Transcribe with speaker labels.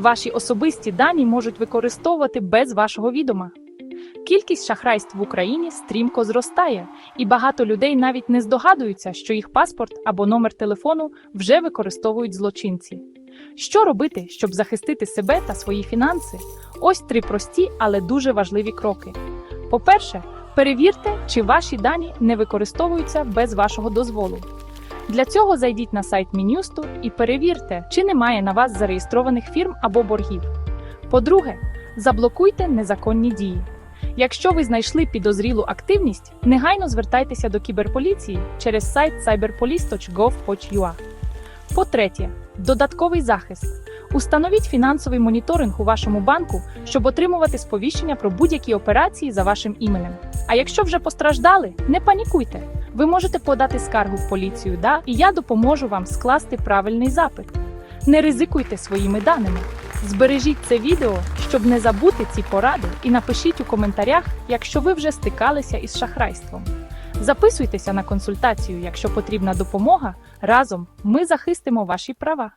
Speaker 1: Ваші особисті дані можуть використовувати без вашого відома. Кількість шахрайств в Україні стрімко зростає, і багато людей навіть не здогадуються, що їх паспорт або номер телефону вже використовують злочинці. Що робити, щоб захистити себе та свої фінанси? Ось три прості, але дуже важливі кроки. По-перше, перевірте, чи ваші дані не використовуються без вашого дозволу. Для цього зайдіть на сайт Мін'юсту і перевірте, чи немає на вас зареєстрованих фірм або боргів. По-друге, заблокуйте незаконні дії. Якщо ви знайшли підозрілу активність, негайно звертайтеся до кіберполіції через сайт cyberpolice.gov.ua. По-третє, додатковий захист. Установіть фінансовий моніторинг у вашому банку, щоб отримувати сповіщення про будь-які операції за вашим іменем. А якщо вже постраждали, не панікуйте. Ви можете подати скаргу в поліцію, да, і я допоможу вам скласти правильний запит. Не ризикуйте своїми даними. Збережіть це відео, щоб не забути ці поради, і напишіть у коментарях, якщо ви вже стикалися із шахрайством. Записуйтеся на консультацію, якщо потрібна допомога. Разом ми захистимо ваші права.